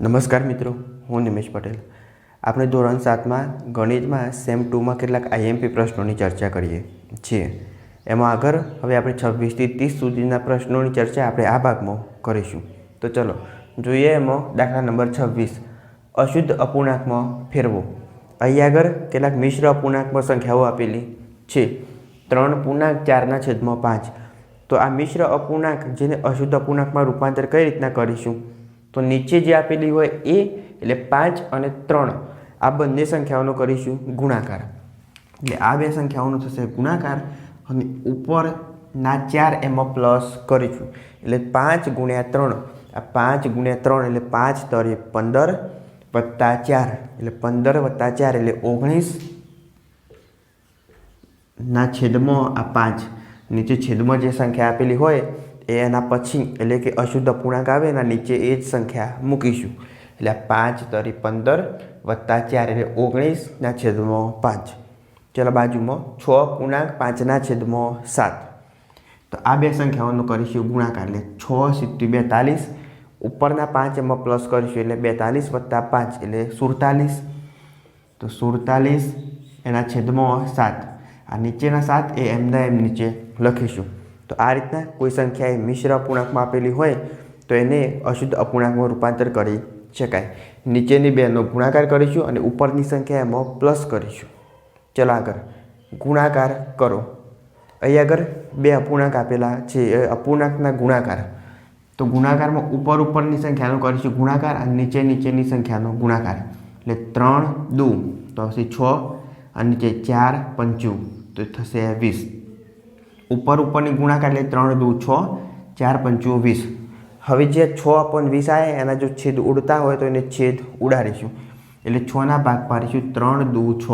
નમસ્કાર મિત્રો, હું નિમેશ પટેલ. આપણે ધોરણ સાતમાં ગણિતમાં સેમ ટુમાં કેટલાક આઈએમપી પ્રશ્નોની ચર્ચા કરીએ છીએ. એમાં આગળ હવે આપણે છવ્વીસથી ત્રીસ સુધીના પ્રશ્નોની ચર્ચા આપણે આ ભાગમાં કરીશું. તો ચલો, જોઈએ એમાં દાખલા નંબર છવ્વીસ. અશુદ્ધ અપૂર્ણાંકમાં ફેરવો. અહીં આગળ કેટલાક મિશ્ર અપૂર્ણાંકમાં સંખ્યાઓ આપેલી છે. ત્રણ પૂર્ણાંક, ચારના છેદમાં પાંચ. તો આ મિશ્ર અપૂર્ણાંક જેને અશુદ્ધ અપૂર્ણાંકમાં રૂપાંતર કઈ રીતના કરીશું? તો નીચે જે આપેલી હોય એ, એટલે પાંચ અને ત્રણ, આ બંને સંખ્યાઓનો કરીશું ગુણાકાર. એટલે આ બે સંખ્યાઓનો થશે ગુણાકાર, અને ઉપરના ચાર એમાં પ્લસ કરીશું. એટલે પાંચ ગુણ્યા ત્રણ, આ પાંચ ગુણ્યા ત્રણ એટલે પાંચ તરે પંદર વત્તા ચાર. એટલે પંદર વત્તા ચાર એટલે ઓગણીસ. ના છેદમાં આ પાંચ. નીચે છેદમાં જે સંખ્યા આપેલી હોય એ એના પછી, એટલે કે અશુદ્ધ પૂર્ણાંક આવે એના નીચે એ જ સંખ્યા મૂકીશું. એટલે પાંચ તરી પંદર વત્તા ચાર એટલે ઓગણીસના છેદમાં પાંચ. ચાલો બાજુમાં છ પૂર્ણાંક પાંચના છેદમાં સાત. તો આ બે સંખ્યાઓનો કરીશું ગુણાકાર, એટલે છ સિત્તેર બેતાલીસ. ઉપરના પાંચ એમાં પ્લસ કરીશું, એટલે બેતાલીસ વત્તા પાંચ, એટલે સુડતાલીસ. તો સુડતાલીસ એના છેદમાં સાત. આ નીચેના સાત એ એમના એમ નીચે લખીશું. તો આ રીતના કોઈ સંખ્યા એ મિશ્ર અપૂર્ણાંકમાં આપેલી હોય તો એને અશુદ્ધ અપૂર્ણાંકમાં રૂપાંતર કરી શકાય. નીચેની બેનો ગુણાકાર કરીશું અને ઉપરની સંખ્યા એમાં પ્લસ કરીશું. ચલો આગળ. ગુણાકાર કરો. અહીં આગળ બે અપૂર્ણાંક આપેલા છે. અપૂર્ણાંકના ગુણાકાર. તો ગુણાકારમાં ઉપર ઉપરની સંખ્યાનો કરીશું ગુણાકાર અને નીચે નીચેની સંખ્યાનો ગુણાકાર. એટલે ત્રણ દુ. તો હશે છ અને નીચે ચાર પંચું. તો થશે વીસ. ઉપર ઉપરની ગુણાકાર એટલે ત્રણ દુ છ, ચાર પંચું વીસ. હવે જે છ અપન વીસ આવે, એના જો છેદ ઉડતા હોય તો એને છેદ ઉડાડીશું. એટલે છના ભાગ પાડીશું ત્રણ દુ છ.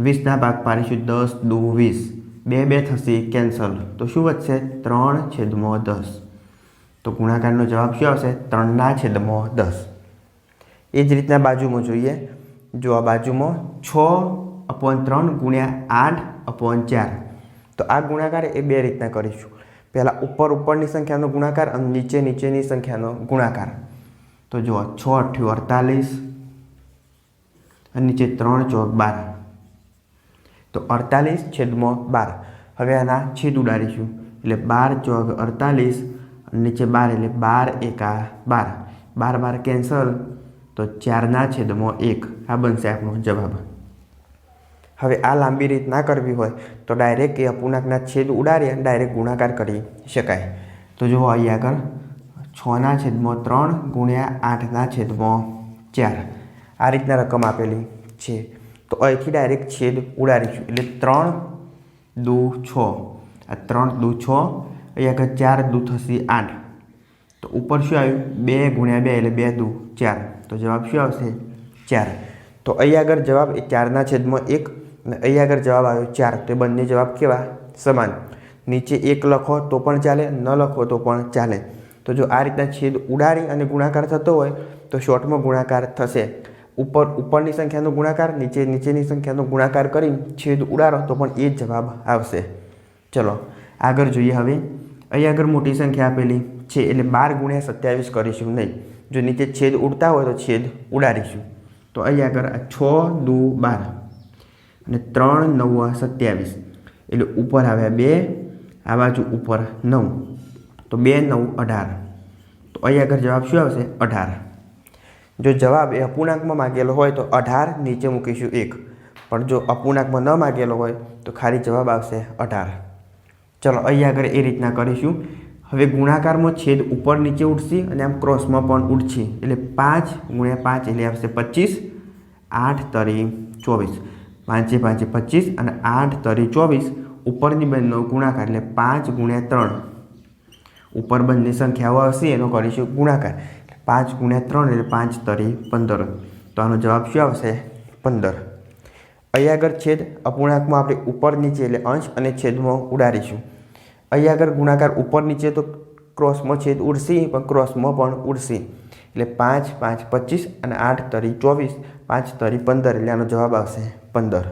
વીસના ભાગ પાડીશું દસ દુ વીસ. બે બે થશે કેન્સલ તો શું વધશે? ત્રણ છેદમાં દસ. તો ગુણાકારનો જવાબ શું આવશે? ત્રણના છેદમાં દસ. એ જ રીતના બાજુમાં જોઈએ. જો આ બાજુમાં છ અપોન ત્રણ ગુણ્યા આઠ અપોન ચાર. તો આ ગુણાકાર એ બે રીતના કરીશું. પહેલાં ઉપર ઉપરની સંખ્યાનો ગુણાકાર અને નીચે નીચેની સંખ્યાનો ગુણાકાર. તો જુઓ, છ અઠ્યું અડતાલીસ અને નીચે ત્રણ ચોક બાર. તો અડતાલીસ છેદમાં બાર. હવે આના છેદ ઉડાડીશું. એટલે બાર ચોક અડતાલીસ અને નીચે બાર એટલે બાર એકા બાર. બાર બાર કેન્સલ. તો ચારના છેદમાં એક. આ બનશે આપણો જવાબ. હવે આ લાંબી રીત ના કરવી હોય તો ડાયરેક્ટ એ અપૂર્ણાંકના છેદ ઉડાડી અને ડાયરેક્ટ ગુણાકાર કરી શકાય. તો જુઓ અહીં આગળ, છના છેદમાં ત્રણ ગુણ્યા આઠના છેદમાં ચાર. આ રીતના રકમ આપેલી છે. તો અહીંથી ડાયરેક્ટ છેદ ઉડાડીશું. એટલે ત્રણ દુ છ. આ ત્રણ દુ છ, અહીં આગળ ચાર દુ થશે આઠ. તો ઉપર શું આવ્યું? બે ગુણ્યા બે એટલે બે દુ ચાર. તો જવાબ શું આવશે? ચાર. તો અહીં આગળ જવાબ એ ચારના છેદમાં એક અને અહીં આગળ જવાબ આવ્યો ચાર. તો બંને જવાબ કેવા? સમાન. નીચે એક લખો તો પણ ચાલે, ન લખો તો પણ ચાલે. તો જો આ રીતના છેદ ઉડાડી અને ગુણાકાર થતો હોય, તો શોર્ટમાં ગુણાકાર થશે. ઉપર, ઉપરની સંખ્યાનો ગુણાકાર, નીચે, નીચેની સંખ્યાનો ગુણાકાર કરીને છેદ ઉડાડો તો પણ એ જ જવાબ આવશે. ચલો, આગળ જોઈએ હવે. અહીં આગળ મોટી સંખ્યા આપેલી છે, એટલે બાર ગુણ્યા સત્યાવીસ કરીશું નહીં. જો નીચે છેદ ઉડતા હોય તો છેદ ઉડાડીશું. તો અહીં આગળ છ, દુ, બાર. અને ત્રણ નવ સત્યાવીસ. એટલે ઉપર આવ્યા બે, આ બાજુ ઉપર નવ. તો બે નવ અઢાર. તો અહીં આગળ જવાબ શું આવશે? અઢાર. જો જવાબ એ અપૂર્ણાંકમાં માગેલો હોય તો અઢાર, નીચે મૂકીશું એક. પણ જો અપૂર્ણાંકમાં ન માગેલો હોય તો ખાલી જવાબ આવશે અઢાર. ચલો અહીં આગળ એ રીતના કરીશું. હવે ગુણાકારમાં છેદ ઉપર નીચે ઉઠશે અને આમ ક્રોસમાં પણ ઉઠશે એટલે પાંચ ગુણ્યા પાંચ એટલે આવશે પચીસ. આઠ તરી ચોવીસ. પાંચે પાંચે પચીસ અને આઠ તરી ચોવીસ. ઉપરની બંનેનો ગુણાકાર એટલે પાંચ ગુણ્યા ત્રણ. ઉપર બંધની સંખ્યાઓ આવશે એનો કરીશું ગુણાકાર. પાંચ ગુણ્યા ત્રણ એટલે પાંચ તરી પંદર. તો આનો જવાબ શું આવશે? પંદર. અહીં આગળ છેદ અપૂર્ણાંકમાં આપણે ઉપર નીચે એટલે અંશ અને છેદમાં ઉડાડીશું. અહીં આગળ ગુણાકાર ઉપર નીચે તો ક્રોસમાં છેદ ઉડશે, પણ ક્રોસમાં પણ ઉડશે. એટલે પાંચ પાંચ, પચીસ અને આઠ તરી ચોવીસ, પાંચ તરી પંદર એટલે આનો જવાબ આવશે પંદર.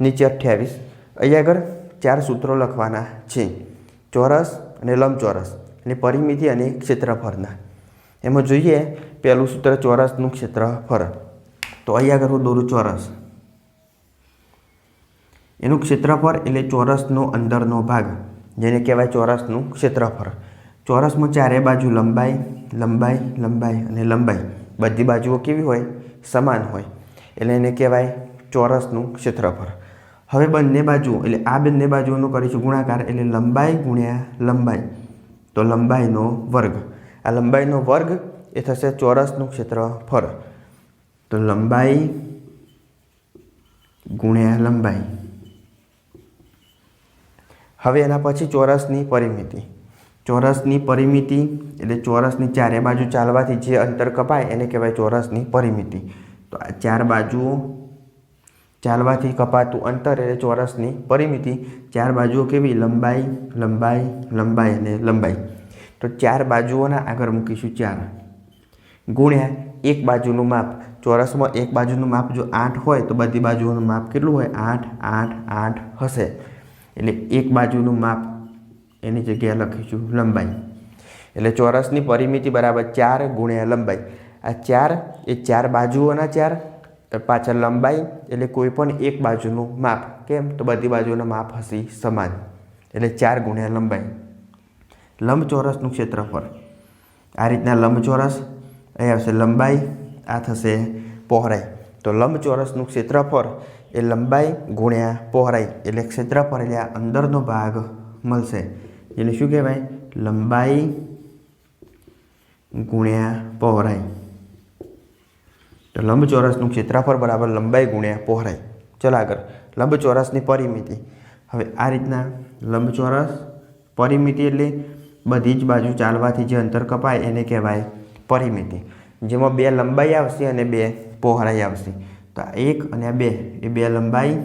નીચે અઠ્યાવીસ. અહીં આગળ ચાર સૂત્રો લખવાના છે. ચોરસ અને લંબચોરસ. અને પરિમિતિ અને ક્ષેત્રફળના. એમાં જોઈએ પહેલું સૂત્ર ચોરસનું ક્ષેત્રફળ. તો અહીં આગળ હું દોરું ચોરસ. એનું ક્ષેત્રફળ એટલે ચોરસનો અંદરનો ભાગ. જેને કહેવાય ચોરસનું ક્ષેત્રફળ. ચોરસમાં ચારે બાજુ લંબાઈ લંબાઈ લંબાઈ અને લંબાઈ બધી બાજુઓ કેવી હોય? સમાન હોય. એટલે એને કહેવાય ચોરસનું ક્ષેત્રફળ. હવે બંને બાજુ એટલે આ બંને બાજુઓનો કરીશું ગુણાકાર, એટલે લંબાઈ ગુણ્યા લંબાઈ. તો લંબાઈનો વર્ગ. આ લંબાઈનો વર્ગ એ થશે ચોરસનું ક્ષેત્રફળ. તો લંબાઈ ગુણ્યા લંબાઈ. હવે એના પછી ચોરસની પરિમિતિ. ચોરસની પરિમિતિ, એટલે ચોરસની ચારે બાજુ ચાલવાથી જે અંતર કપાય એને કહેવાય ચોરસની પરિમિતિ. તો આ ચાર બાજુઓ ચાલવાથી કપાતું અંતર એટલે ચોરસની પરિમિતિ. ચાર બાજુઓ કેવી? લંબાઈ લંબાઈ લંબાઈ અને લંબાઈ. તો ચાર બાજુઓના આગળ મૂકીશું ચાર. ગુણ્યા એક બાજુનું માપ. ચોરસમાં એક બાજુનું માપ જો આઠ હોય તો બધી બાજુઓનું માપ કેટલું હોય? આઠ આઠ આઠ હશે. એટલે એક બાજુનું માપ એની જગ્યાએ લખીશું લંબાઈ. એટલે ચોરસની પરિમિતિ બરાબર ચાર ગુણ્યા લંબાઈ. આ ચાર એ ચાર બાજુઓના ચાર પાછળ લંબાઈ એટલે કોઈ પણ એક બાજુનું માપ. કેમ? તો બધી બાજુના માપ હશે સમાન. એટલે ચાર ગુણ્યા લંબાઈ. લંબચોરસનું ક્ષેત્રફળ. આ રીતના લંબચોરસ અહીં આવશે લંબાઈ, આ થશે પહોળાઈ. તો લંબચોરસનું ક્ષેત્રફળ એ લંબાઈ ગુણ્યા પહોળાઈ. એટલે ક્ષેત્રફળ એટલે અંદરનો ભાગ મળશે. એને શું કહેવાય? લંબાઈ ગુણ્યા પહોળાઈ. તો લંબચોરસનું ક્ષેત્રફળ બરાબર લંબાઈ ગુણ્યા પહોળાઈ. ચલો આગળ. લંબચોરસની પરિમિતિ. હવે આ રીતના લંબચોરસ પરિમિતિ એટલે બધી જ બાજુ ચાલવાથી જે અંતર કપાય એને કહેવાય પરિમિતિ. જેમાં બે લંબાઈ આવશે અને બે પહોળાઈ આવશે. તો આ એક અને આ બે. એ બે લંબાઈ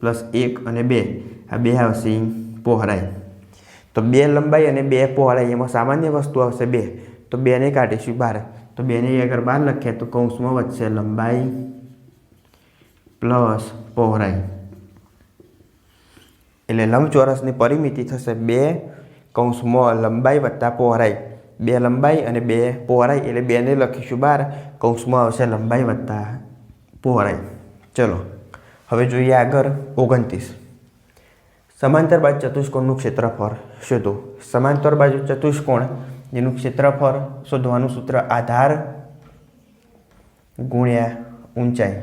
પ્લસ એક અને બે. આ બે આવશે પહોળાઈ. તો બે લંબાઈ અને બે પહોળાઈ, એમાં સામાન્ય વસ્તુ આવશે બે. તો બેને કાઢીશું બહાર તો બેને આગળ બહાર લખીએ તો કૌંસમાં વધશે લંબાઈ પ્લસ પહોળાઈ. એટલે લંબચોરસની પરિમિતિ થશે બે કૌંસમાં લંબાઈ વત્તા પહોળાઈ. બે લંબાઈ અને બે પહોળાઈ, એટલે બેને લખીશું બહાર કૌંસમાં આવશે લંબાઈ વત્તા પહોળાઈ. ચલો, હવે જોઈએ આગળ ઓગણત્રીસ. સમાંતર બાજુ ચતુષ્કોણનું ક્ષેત્રફળ શોધો. સમાંતર બાજુ ચતુષ્કોણ, જેનું ક્ષેત્રફળ શોધવાનું સૂત્ર આધાર ગુણ્યા ઊંચાઈ,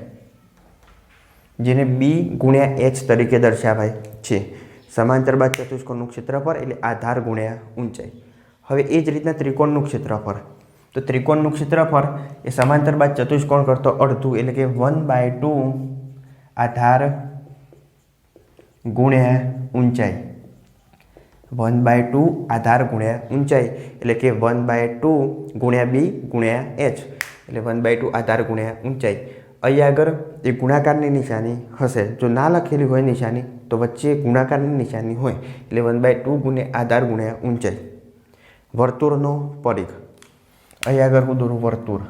જેને બી ગુણ્યા એચ તરીકે દર્શાવાય છે. સમાંતર બાદ ચતુષ્કોણનું ક્ષેત્રફળ એટલે આધાર ગુણ્યા ઊંચાઈ. હવે એ જ રીતના ત્રિકોણનું ક્ષેત્રફળ. તો ત્રિકોણનું ક્ષેત્રફળ એ સમાંતર બાદ ચતુષ્કોણ કરતો અડધું એટલે કે વન બાય ટુ આધાર ગુણ્યા ઊંચાઈ. વન બાય ટુ આધાર ગુણ્યા ઊંચાઈ એટલે કે વન બાય ટુ ગુણ્યા બી ગુણ્યા એચ એટલે વન બાય ટુ આધાર ગુણ્યા ઊંચાઈ. અહીં આગળ એ ગુણાકારની નિશાની હશે. જો ના લખેલી હોય નિશાની, તો વચ્ચે ગુણાકારની નિશાની હોય એટલે વન બાય ટુ ગુણ્યા આધાર ગુણ્યા ઊંચાઈ. વર્તુળનો પરિઘ. અહીં આગળ હું દોરું વર્તુળ.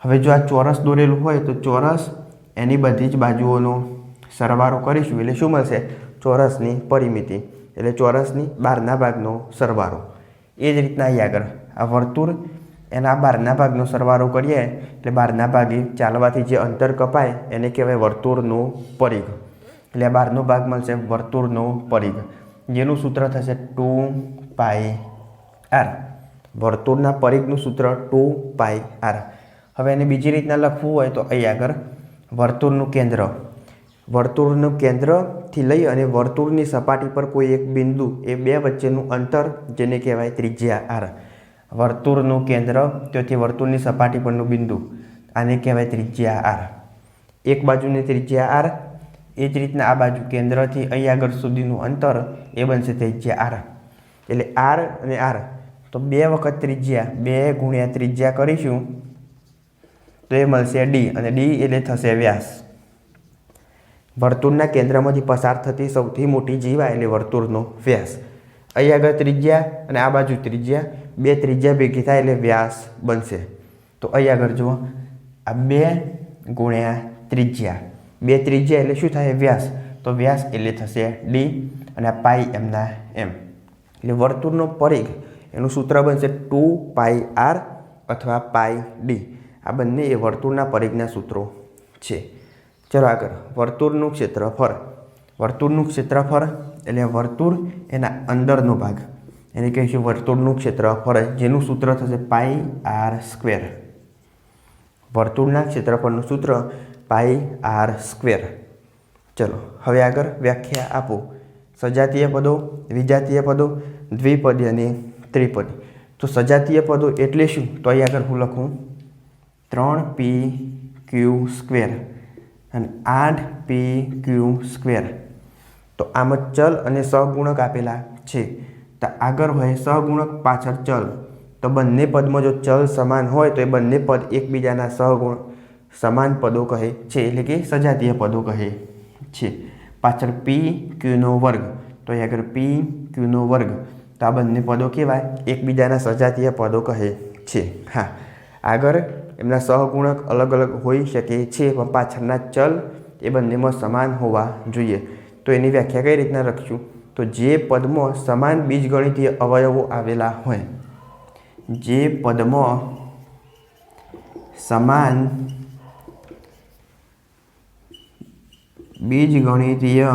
હવે જો આ ચોરસ દોરેલું હોય તો ચોરસ એની બધી જ બાજુઓનો સરવાળો કરીશું એટલે શું મળશે? ચોરસની પરિમિતિ. એટલે ચોરસની બહારના ભાગનો સરવાળો એ જ રીતના અહીં આગળ. આ વર્તુળ, એના બહારના ભાગનો સરવાળો કરીએ એટલે બહારના ભાગે ચાલવાથી જે અંતર કપાય એને કહેવાય વર્તુળનું પરિઘ. એટલે આ બહારનો ભાગ મળશે વર્તુળનો પરિઘ. જેનું સૂત્ર થશે ટુ પાઈ આર. વર્તુળના પરિઘનું સૂત્ર ટુ પાઈ આર. હવે એને બીજી રીતના લખવું હોય તો અહીં આગળ વર્તુળનું કેન્દ્ર. વર્તુળનું કેન્દ્રથી લઈ અને વર્તુળની સપાટી પર કોઈ એક બિંદુ એ બે વચ્ચેનું અંતર જેને કહેવાય ત્રિજ્યા આર. વર્તુળનું કેન્દ્ર ત્યાંથી વર્તુળની સપાટી પરનું બિંદુ, આને કહેવાય ત્રિજ્યા આર. એક બાજુની ત્રિજ્યા આર, એ જ રીતના આ બાજુ કેન્દ્રથી અહીં આગળ સુધીનું અંતર એ બનશે ત્રિજ્યા આર. એટલે આર અને આર, તો બે વખત ત્રિજ્યા, બે ગુણ્યા ત્રિજ્યા કરીશું, તો એ મળશે ડી, અને ડી એટલે થશે વ્યાસ. વર્તુળના કેન્દ્રમાંથી પસાર થતી સૌથી મોટી જીવા એટલે વર્તુળનો વ્યાસ. અહીં આગળ ત્રિજ્યા અને આ બાજુ ત્રિજ્યા, બે ત્રિજ્યા ભેગી થાય એટલે વ્યાસ બનશે. તો અહીં આગળ જુઓ, આ બે ગુણ્યા ત્રિજ્યા. બે ત્રિજ્યા એટલે શું થાય? વ્યાસ. તો વ્યાસ એટલે થશે? ડી અને આ પાઈ એમના એમ. એટલે વર્તુળનો પરિઘ, એનું સૂત્ર બનશે ટુ પાઈ આર અથવા પાઈ ડી. આ બંને એ વર્તુળના પરિઘના સૂત્રો છે. ચલો આગળ. વર્તુળનું ક્ષેત્રફળ. વર્તુળનું ક્ષેત્રફળ એટલે વર્તુળ એના અંદરનો ભાગ. એને કહીશું વર્તુળનું ક્ષેત્રફળ. જેનું સૂત્ર થશે પાઈ આર સ્ક્વેર. વર્તુળના ક્ષેત્રફળનું સૂત્ર પાઈ આર સ્ક્વેર. ચલો, હવે આગળ વ્યાખ્યા આપો. સજાતીય પદો, વિજાતીય પદો, દ્વિપદી અને ત્રિપદી. તો સજાતીય પદો એટલે શું? તો અહીં આગળ હું લખું. ત્રણ પી ક્યુ સ્ક્વેર. અને આઠ પી ક્યુ સ્ક્વેર તો આમાં ચલ અને સહગુણક આપેલા છે. તો આગળ હોય સહગુણક, પાછળ ચલ. તો બંને પદમાં જો ચલ સમાન હોય તો એ બંને પદ એકબીજાના સહગુણ સમાન પદો કહે છે, એટલે કે સજાતીય પદો કહે છે. પાછળ પી ક્યુનો વર્ગ. તો એ આગળ પી ક્યુનો વર્ગ. તો આ બંને પદો કહેવાય. એકબીજાના સજાતીય પદો કહે છે. હા. આગળ એમના સહગુણક અલગ અલગ હોઈ શકે છે, પણ પાછળના ચલ એ બંનેમાં સમાન હોવા જોઈએ. તો એની વ્યાખ્યા કઈ રીતના લખશું તો જે પદમાં સમાન બીજગણિતીય અવયવો આવેલા હોય, જે પદમાં સમાન બીજગણિતીય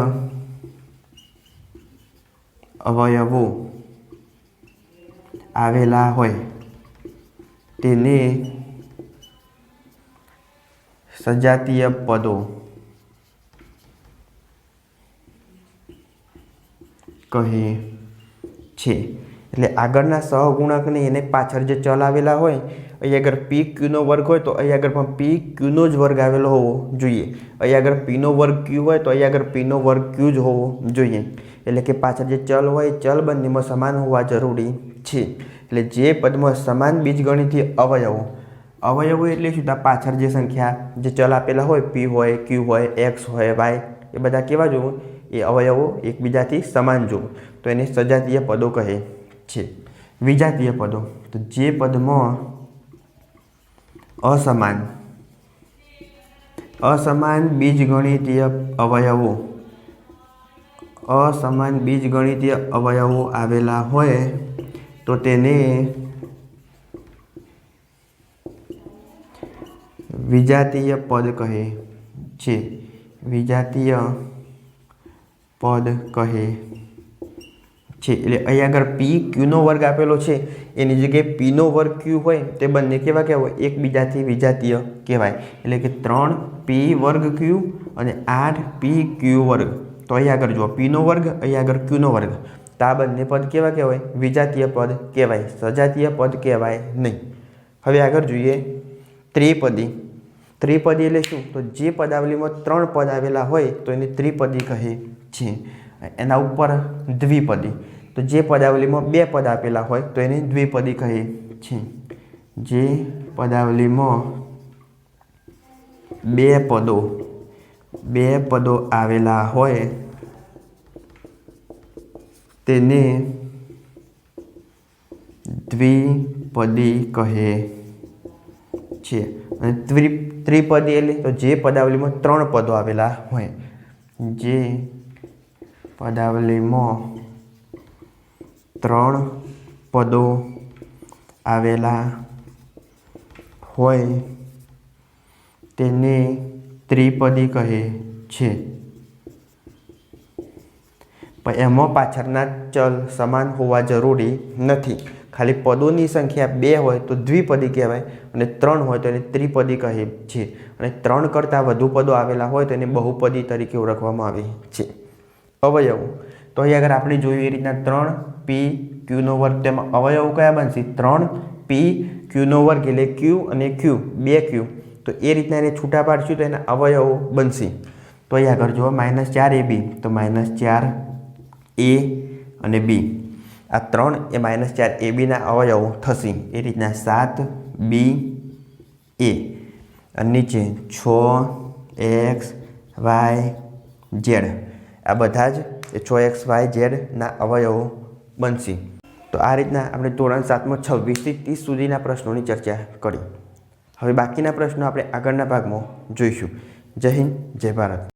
અવયવો આવેલા હોય, તેને સજાતીય પદો. કહે છે. એટલે આગળના સહગુણકને એને પાછળ જે ચલ આવેલા હોય અહીં આગળ પી ક્યુનો વર્ગ હોય તો અહીં આગળ પણ પી ક્યુનો જ વર્ગ આવેલો હોવો જોઈએ. અહીં આગળ પીનો વર્ગ ક્યુ હોય તો અહીં આગળ પીનો વર્ગ ક્યુ જ હોવો જોઈએ. એટલે કે પાછળ જે ચલ હોય, ચલ બંનેમાં સમાન હોવા જરૂરી છે. એટલે જે પદમાં સમાન બીજગણિતથી અવયવો અવયવો એટલે શું? પાછળ જે સંખ્યા, જે ચલ આપેલા હોય પી હોય ક્યુ હોય એક્સ હોય વાય એ બધા કેવા જોવું? એ અવયવો એકબીજાથી સમાન જોવું. તો એને સજાતીય પદો કહે છે. વિજાતીય પદો. તો જે પદમાં અસમાન અસમાન બીજગણિતીય અવયવો, અસમાન બીજગણિતીય અવયવો આવેલા હોય, તો તેને વિજાતીય પદ કહે છે. વિજાતીય પદ કહે છે. એટલે અહીંયા આગળ પી ક્યુનો વર્ગ આપેલો છે. એની જગ્યાએ પીનો વર્ગ ક્યુ હોય તે બંને કેવા કહેવાય? એકબીજાથી વિજાતીય કહેવાય. એટલે કે ત્રણ પી વર્ગ ક્યુ અને આઠ પી ક્યુ વર્ગ. તો અહીં આગળ જુઓ પીનો વર્ગ, અહીંયા આગળ ક્યુનો વર્ગ. તો આ બંને પદ કેવા કહેવાય? વિજાતીય પદ કહેવાય. સજાતીય પદ કહેવાય નહીં. હવે આગળ જોઈએ ત્રિપદી. ત્રિપદી એટલે શું? તો જે પદાવલીમાં ત્રણ પદ આવેલા હોય, તો એને ત્રિપદી કહે છે. એના ઉપર દ્વિપદી. તો જે પદાવલીમાં બે પદ આપેલા હોય, તો એને દ્વિપદી કહે છે. જે પદાવલીમાં બે પદો બે પદો આવેલા હોય, તેને દ્વિપદી કહે છે. ત્રિ, ત્રિપદી એટલે તો જે પદાવલીમાં ત્રણ પદો આવેલા હોય, જે પદાવલીમાં ત્રણ પદો આવેલા હોય, તેને ત્રિપદી કહે છે. એમાં પાછળના ચલ સમાન હોવા જરૂરી નથી. ખાલી પદોની સંખ્યા બે હોય તો દ્વિપદી કહેવાય અને ત્રણ હોય તો એને ત્રિપદી કહે છે. અને ત્રણ કરતાં વધુ પદો આવેલા હોય તો એને બહુપદી તરીકે ઓળખવામાં આવે છે. અવયવો. તો અહીં આગળ આપણે જોયું એ રીતના ત્રણ પી ક્યુનો વર્ગ. તેમાં અવયવો કયા બનશે? ત્રણ પી ક્યુનો વર્ગ એટલે ક્યુ અને ક્યુ બે ક્યુ તો એ રીતના એને છૂટા પાડશું તો એના અવયવો બનશે. તો અહીં આગળ જુઓ, માઇનસ ચાર એ બી તો માઇનસ ચાર એ અને બી આ ત્રણ એ માઇનસ ચાર એ બીના અવયવો થશે. એ રીતના સાત બી એ અને નીચે છ એક્સ વાય ઝેડ આ બધા જ એ છ એક્સ વાય ઝેડના અવયવો બનશે. તો આ રીતના આપણે ધોરણ સાતમાં છવ્વીસથી ત્રીસ સુધીના પ્રશ્નોની ચર્ચા કરી. હવે બાકીના પ્રશ્નો આપણે આગળના ભાગમાં જોઈશું. જય હિન્દ, જય ભારત.